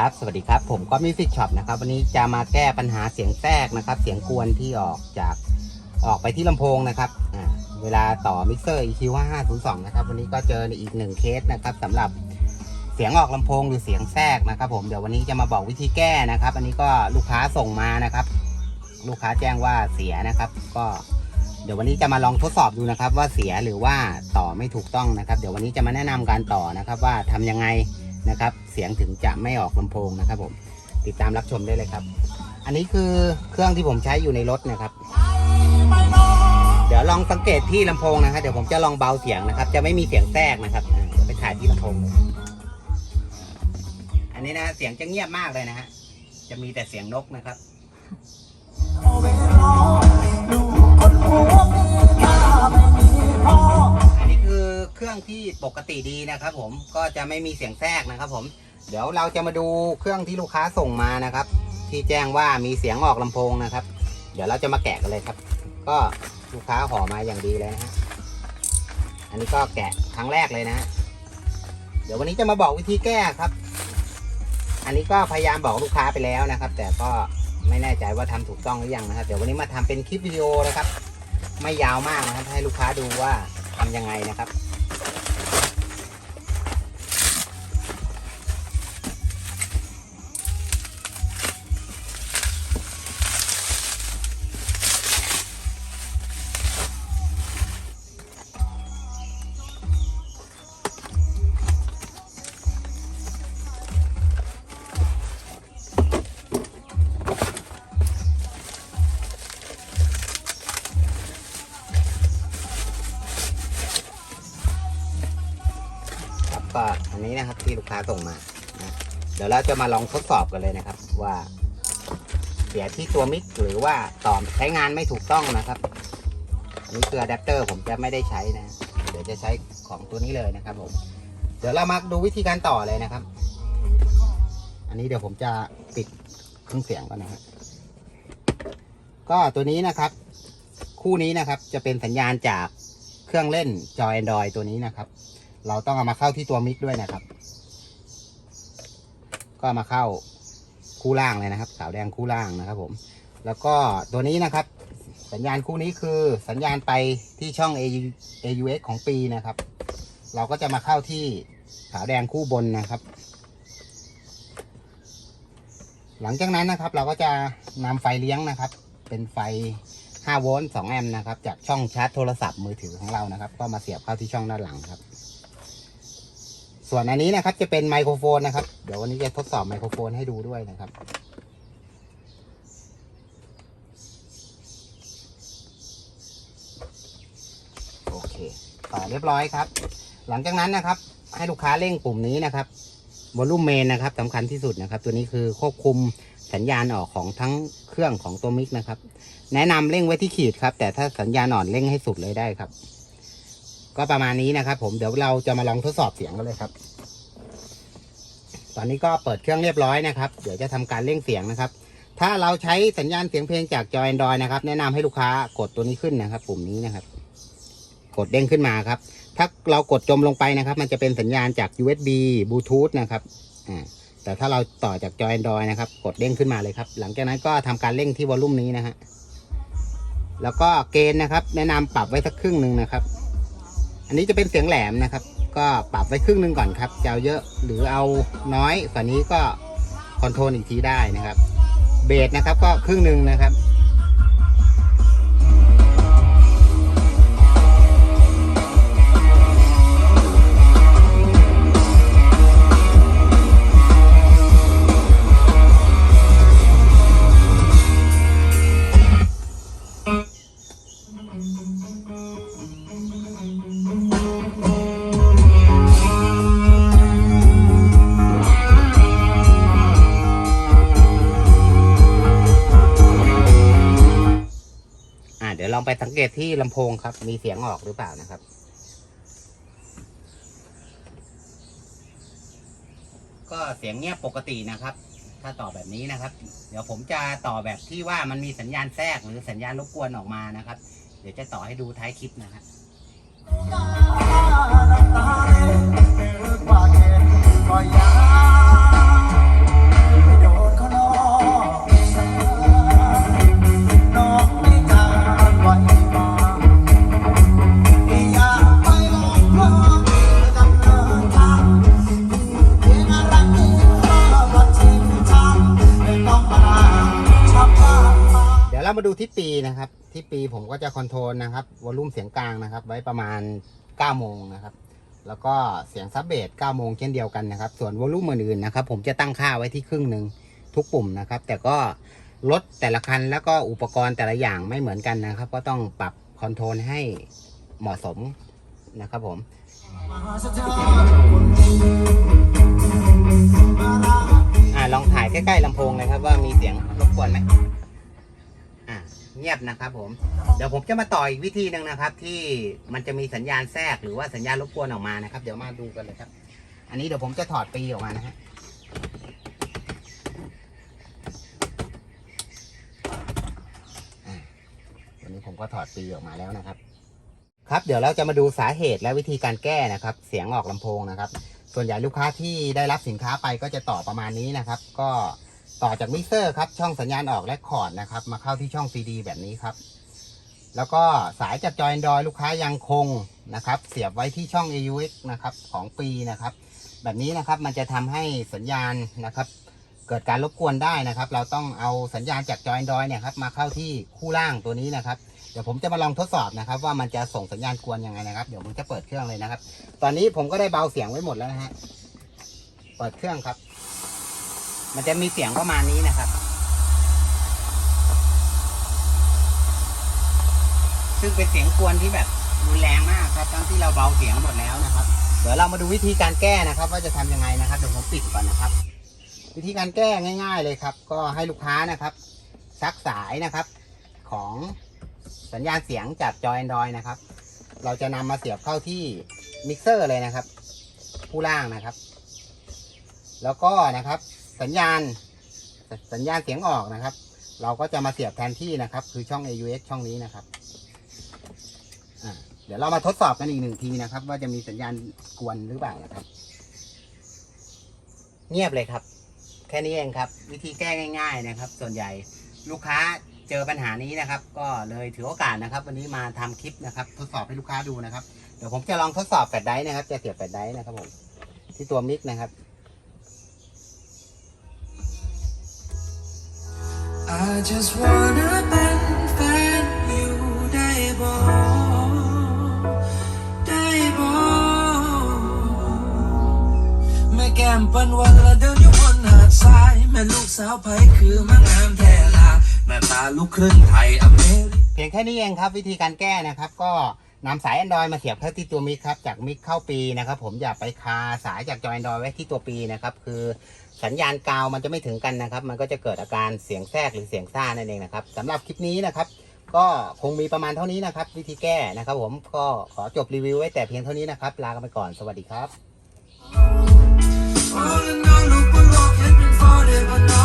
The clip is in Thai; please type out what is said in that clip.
ครับ สวัสดีครับ ผมก็มิวสิกช็อปนะครับ วันนี้จะมาแก้ปัญหาเสียงแทรกนะครับ เสียงกวนที่ออกจากออกไปที่ลำโพงนะครับ เวลาต่อมิกเซอร์ EQ 5502นะครับ วันนี้ก็เจอในอีกหนึ่งเคสนะครับสำหรับเสียงออกลำโพงหรือเสียงแทรกนะครับ ผม เดี๋ยววันนี้จะมาบอกวิธีแก้นะครับ อันนี้ก็ลูกค้าส่งมานะครับ ลูกค้าแจ้งว่าเสียนะครับ ก็เดี๋ยววันนี้จะมาลองทดสอบดูนะครับ ว่าเสียหรือว่าต่อไม่ถูกต้องนะครับ เดี๋ยววันนี้จะมาแนะนำการต่อนะครับ ว่าทำยังไง นะครับ เสียงถึงจะไม่ออกลำโพงนะครับผม ติดตามรับชมได้เลยครับ อันนี้คือเครื่องที่ผมใช้อยู่ในรถนะครับ เดี๋ยวลองสังเกตที่ลำโพงนะครับ เดี๋ยวผมจะลองเบาเสียงนะครับ จะไม่มีเสียงแทรกนะครับเดี๋ยวไปถ่ายที่ลำโพง อันนี้นะเสียงจะเงียบมากเลยนะฮะ จะมีแต่เสียงนกนะครับ ที่ปกติดีนะครับ ผมก็จะไม่มีเสียงแทรกนะครับ ผม เดี๋ยวเราจะมาดูเครื่องที่ลูกค้าส่งมานะครับ ที่แจ้งว่ามีเสียงออกลำโพงนะครับ เดี๋ยวเราจะมาแกะกันเลยครับ ก็ลูกค้าห่อมาอย่างดีเลยนะฮะอันนี้ก็แกะครั้งแรกเลยนะฮะเดี๋ยววันนี้จะมาบอกวิธีแก้ครับ อันนี้ก็พยายามบอกลูกค้าไปแล้วนะครับ แต่ก็ไม่แน่ใจว่าทำถูกต้องหรือยังนะครับ เดี๋ยววันนี้มาทำเป็นคลิปวิดีโอนะครับ ไม่ยาวมากนะครับ ให้ลูกค้าดูว่าทำยังไงนะครับ ครับก็อันนี้นะครับที่ลูกค้าส่งมานะเดี๋ยวเราจะมาลองทดสอบกันเลยนะครับ ว่าเสียที่ตัวมิกหรือว่าต่อใช้งานไม่ถูกต้องนะครับอันนี้คืออะแดปเตอร์ผมจะไม่ได้ใช้นะ เดี๋ยวจะใช้ของตัวนี้เลยนะครับผมเดี๋ยวเรามาดูวิธีการต่อเลยนะครับ อันนี้เดี๋ยวผมจะปิดเครื่องเสียงก่อนนะครับก็ตัวนี้นะครับ คู่นี้นะครับจะเป็นสัญญาณจากเครื่องเล่นจอ Android ตัวนี้นะครับ เราต้องเอามาเข้าที่ตัวมิกด้วยนะครับ ก็มาเข้าคู่ล่างเลยนะครับขาวแดงคู่ล่างนะครับ ผม แล้วก็ตัวนี้นะครับ สัญญาณคู่นี้คือสัญญาณไปที่ช่อง AU AUX ของปีนะครับ เราก็จะมาเข้าที่ขาวแดงคู่บนนะครับ หลังจากนั้นนะครับ เราก็จะนำไฟเลี้ยงนะครับ เป็นไฟ5โวลต์2แอมป์นะครับ จากช่องชาร์จโทรศัพท์มือถือของเรานะครับ ก็มาเสียบเข้าที่ช่องด้านหลังครับ ส่วนอันนี้นะครับจะเป็นไมโครโฟนนะครับ เดี๋ยววันนี้จะทดสอบไมโครโฟนให้ดูด้วยนะครับ โอเคต่อเรียบร้อยครับ หลังจากนั้นนะครับ ให้ลูกค้าเร่งปุ่มนี้นะครับวอลลุ่มเมนนะครับสำคัญที่สุดนะครับ ตัวนี้คือควบคุมสัญญาณออกของทั้งเครื่องของตัวมิกนะครับ แนะนำเร่งไว้ที่ขีดครับ แต่ถ้าสัญญาณอ่อนเร่งให้สุดเลยได้ครับ ก็ประมาณนี้นะครับ ผมเดี๋ยวเราจะมาลองทดสอบเสียงกันเลยครับ ตอนนี้ก็เปิดเครื่องเรียบร้อยนะครับ เดี๋ยวจะทำการเร่งเสียงนะครับ ถ้าเราใช้สัญญาณเสียงเพลงจากจอ Android นะครับ แนะนำให้ลูกค้ากดตัวนี้ขึ้นนะครับ ปุ่มนี้นะครับ กดเด้งขึ้นมาครับ ถ้าเรากดจมลงไปนะครับ มันจะเป็นสัญญาณจาก USB Bluetooth นะครับอ่าแต่ถ้าเราต่อจากจอ Android นะครับ กดเด้งขึ้นมาเลยครับ หลังจากนั้นก็ทำการเร่งที่วอลลุ่มนี้นะฮะแล้วก็เกณฑ์นะครับ แนะนำปรับไว้สักครึ่งหนึ่งนะครับ อันนี้จะเป็นเสียงแหลมนะครับ ก็ปรับไว้ครึ่งนึงก่อนครับจะเอาเยอะหรือเอาน้อยกว่านี้ก็คอนโทรลอีกทีได้นะครับ เบสนะครับก็ครึ่งนึงนะครับ ลองไปสังเกตที่ลำโพงครับ มีเสียงออกหรือเปล่านะครับ ก็เสียงเงียบปกตินะครับ ถ้าต่อแบบนี้นะครับ เดี๋ยวผมจะต่อแบบที่ว่ามันมีสัญญาณแทรกหรือสัญญาณรบกวนออกมานะครับ เดี๋ยวจะต่อให้ดูท้ายคลิปนะครับก็ มาดูที่ปีนะครับ ที่ปีผมก็จะคอนโทรลนะครับวอลลุ่มเสียงกลางนะครับ ไว้ประมาณ9โมงนะครับ แล้วก็เสียงซับเบส9โมงเช่นเดียวกันนะครับ ส่วนวอลลุ่มอื่นๆนะครับ ผมจะตั้งค่าไว้ที่ครึ่งหนึ่งทุกปุ่มนะครับ แต่ก็รถแต่ละคันแล้วก็อุปกรณ์แต่ละอย่างไม่เหมือนกันนะครับ ก็ต้องปรับคอนโทรลให้เหมาะสมนะครับผมอ่าลองถ่ายใกล้ๆลำโพงเลยครับว่ามีเสียงรบกวนไหม อ่าเงียบนะครับผม เดี๋ยวผมจะมาต่ออีกวิธีหนึ่งนะครับ ที่มันจะมีสัญญาณแทรกหรือว่าสัญญาณรบกวนออกมานะครับ เดี๋ยวมาดูกันเลยครับ อันนี้เดี๋ยวผมจะถอดปีออกมานะฮะวันนี้ผมก็ถอดปีออกมาแล้วนะครับ ครับเดี๋ยวเราจะมาดูสาเหตุและวิธีการแก้นะครับ เสียงออกลำโพงนะครับ ส่วนใหญ่ลูกค้าที่ได้รับสินค้าไปก็จะต่อประมาณนี้นะครับ ก็ ต่อจากมิเซอร์ครับ ช่องสัญญาณออกและคอร์ดนะครับ มาเข้าที่ช่อง CD แบบนี้ครับ แล้วก็สายจากจอย Android ลูกค้ายังคงนะครับ เสียบไว้ที่ช่อง AUX นะครับของปีนะครับ แบบนี้นะครับมันจะทำให้สัญญาณนะครับ เกิดการรบกวนได้นะครับ เราต้องเอาสัญญาณจากจอย Android เนี่ยครับมาเข้าที่คู่ล่างตัวนี้นะครับเดี๋ยวผมจะมาลองทดสอบนะครับ ว่ามันจะส่งสัญญาณกวนยังไงนะครับ เดี๋ยวผมจะเปิดเครื่องเลยนะครับ ตอนนี้ผมก็ได้เบาเสียงไว้หมดแล้วนะฮะเปิดเครื่องครับ มันจะมีเสียงประมาณนี้นะครับ ซึ่งเป็นเสียงกวนที่แบบรุนแรงมากครับ ทั้งที่เราเบาเสียงหมดแล้วนะครับ เดี๋ยวเรามาดูวิธีการแก้นะครับ ว่าจะทำยังไงนะครับเดี๋ยวผมปิดก่อนนะครับ วิธีการแก้ง่าย ๆ เลยครับ ก็ให้ลูกค้านะครับซักสายนะครับ ของสัญญาณเสียงจากจอ Android นะครับ เราจะนำมาเสียบเข้าที่มิกเซอร์เลยนะครับ ผู้ล่างนะครับ แล้วก็นะครับ สัญญาณ สัญญาณเสียงออกนะครับ เราก็จะมาเสียบแทนที่นะครับ คือช่อง AUX ช่องนี้นะครับเดี๋ยวเรามาทดสอบกันอีกหนึ่งทีนะครับ ว่าจะมีสัญญาณกวนหรือเปล่านะครับ เงียบเลยครับ แค่นี้เองครับ วิธีแก้ง่าย ๆนะครับ ส่วนใหญ่ลูกค้าเจอปัญหานี้นะครับ ก็เลยถือโอกาสนะครับ วันนี้มาทำคลิปนะครับ ทดสอบให้ลูกค้าดูนะครับ เดี๋ยวผมจะลองทดสอบแฟลชไดร์นะครับ จะเสียบแฟลชไดร์นะครับผมที่ตัวมิกนะครับ I just wanna เป็นแฟนอยู่ได้บ่ได้บ่แม่แก้มเปันวันละเดินอยู่บนหาดทราย แม่ลูกสาวไผคือมางามแท้ลาแม่ตาลูกครึ่งไทยอเมริกเพียงแค่นี้เองครับวิธีการแก้นะครับ ก็นำสาย Android มาเสียบเข้าที่ตัวมิกครับจากมิกเข้าปีนะครับ ผมอย่าไปคาสายจากจอ Android ไว้ที่ตัวปีนะครับ คือ สัญญาณกาวมันจะไม่ถึงกันนะครับ มันก็จะเกิดอาการเสียงแทรกหรือเสียงซ่านั่นเองนะครับสำหรับคลิปนี้นะครับ ก็คงมีประมาณเท่านี้นะครับ วิธีแก้นะครับ ผมก็ขอจบรีวิวไว้แต่เพียงเท่านี้นะครับ ลากันไปก่อนสวัสดีครับ All in all, look below, looking for the